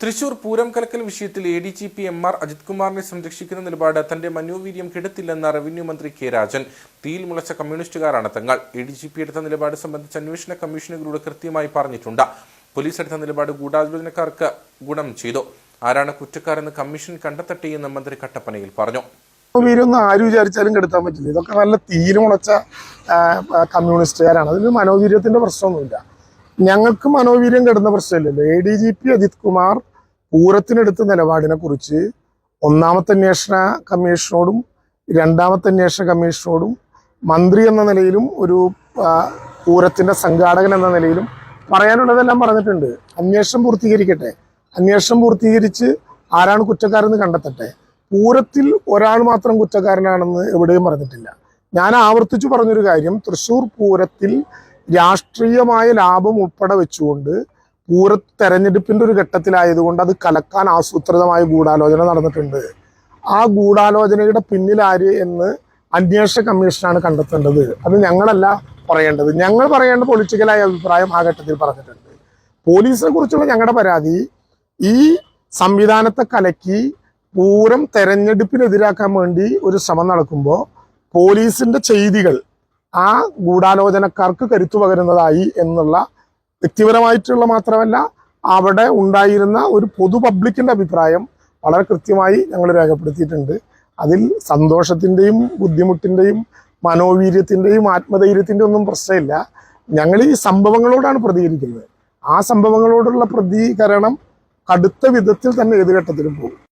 തൃശൂർ പൂരം കലക്കൽ വിഷയത്തിൽ A D G P M R Ajith കുമാറിനെ സംരക്ഷിക്കുന്ന നിലപാട് തന്റെ മനോവീര്യം കെടുത്തില്ലെന്ന റവന്യൂ മന്ത്രി കെ രാജൻ. തീയിൽ മുളച്ച കമ്മ്യൂണിസ്റ്റുകാരാണ് തങ്ങൾ. എ ഡി ജി പി എടുത്ത നിലപാട് സംബന്ധിച്ച് അന്വേഷണ കമ്മീഷനുകളോട് കൃത്യമായി പറഞ്ഞിട്ടുണ്ട്. പോലീസ് എടുത്ത നിലപാട് ഗൂഢാലോചനക്കാർക്ക് ഗുണം ചെയ്തു. ആരാണ് കുറ്റക്കാരെന്ന് കമ്മീഷൻ കണ്ടെത്തട്ടെ എന്ന് മന്ത്രി കട്ടപ്പനയിൽ പറഞ്ഞു. മനോവീര്യമൊന്നും ആര് വിചാരിച്ചാലും കെടുത്താൻ പറ്റില്ല. ഇതൊക്കെ നല്ല തീയിൽ മുളച്ച കമ്മ്യൂണിസ്റ്റുകാരാണ്. മനോവീര്യത്തിന്റെ പ്രശ്നമൊന്നുമില്ല. ഞങ്ങൾക്ക് മനോവീര്യം കെടുന്ന പ്രശ്നമില്ലല്ലോ. A D G P Ajith Kumar പൂരത്തിനെടുത്ത നിലപാടിനെ കുറിച്ച് ഒന്നാമത്തെ അന്വേഷണ കമ്മീഷനോടും രണ്ടാമത്തെ അന്വേഷണ കമ്മീഷനോടും മന്ത്രി എന്ന നിലയിലും ഒരു പൂരത്തിന്റെ സംഘാടകൻ എന്ന നിലയിലും പറയാനുള്ളതെല്ലാം പറഞ്ഞിട്ടുണ്ട്. അന്വേഷണം പൂർത്തീകരിക്കട്ടെ. അന്വേഷണം പൂർത്തീകരിച്ച് ആരാണ് കുറ്റക്കാരെന്ന് കണ്ടെത്തട്ടെ. പൂരത്തിൽ ഒരാൾ മാത്രം കുറ്റക്കാരനാണെന്ന് എവിടെയും പറഞ്ഞിട്ടില്ല. ഞാൻ ആവർത്തിച്ചു പറഞ്ഞൊരു കാര്യം തൃശൂർ പൂരത്തിൽ രാഷ്ട്രീയമായ ലാഭം ഉൾപ്പെടെ വെച്ചുകൊണ്ട് പൂര തെരഞ്ഞെടുപ്പിന്റെ ഒരു ഘട്ടത്തിലായതുകൊണ്ട് അത് കലക്കാൻ ആസൂത്രിതമായ ഗൂഢാലോചന നടന്നിട്ടുണ്ട്. ആ ഗൂഢാലോചനയുടെ പിന്നിലാര് എന്ന് അന്വേഷണ കമ്മീഷനാണ് കണ്ടെത്തേണ്ടത്. അത് ഞങ്ങളല്ല പറയേണ്ടത്. ഞങ്ങൾ പറയേണ്ട പൊളിറ്റിക്കലായ അഭിപ്രായം ആ ഘട്ടത്തിൽ പറഞ്ഞിട്ടുണ്ട്. പോലീസിനെ കുറിച്ചുള്ള ഞങ്ങളുടെ പരാതി ഈ സംവിധാനത്തെ കലക്കി പൂരം തെരഞ്ഞെടുപ്പിനെതിരാക്കാൻ വേണ്ടി ഒരു ശ്രമം നടക്കുമ്പോൾ പോലീസിന്റെ ചെയ്തികൾ ആ ഗൂഢാലോചനക്കാർക്ക് കരുത്തു പകരുന്നതായി എന്നുള്ള വ്യക്തിപരമായിട്ടുള്ള മാത്രമല്ല അവിടെ ഉണ്ടായിരുന്ന ഒരു പൊതു പബ്ലിക്കിന്റെ അഭിപ്രായം വളരെ കൃത്യമായി ഞങ്ങൾ രേഖപ്പെടുത്തിയിട്ടുണ്ട്. അതിൽ സന്തോഷത്തിന്റെയും ബുദ്ധിമുട്ടിന്റെയും മനോവീര്യത്തിന്റെയും ആത്മധൈര്യത്തിന്റെയും ഒന്നും പ്രശ്നമില്ല. ഞങ്ങൾ ഈ സംഭവങ്ങളോടാണ് പ്രതികരിക്കുന്നത്. ആ സംഭവങ്ങളോടുള്ള പ്രതികരണം കടുത്ത വിധത്തിൽ തന്നെ ഏത് ഘട്ടത്തിലും പോകും.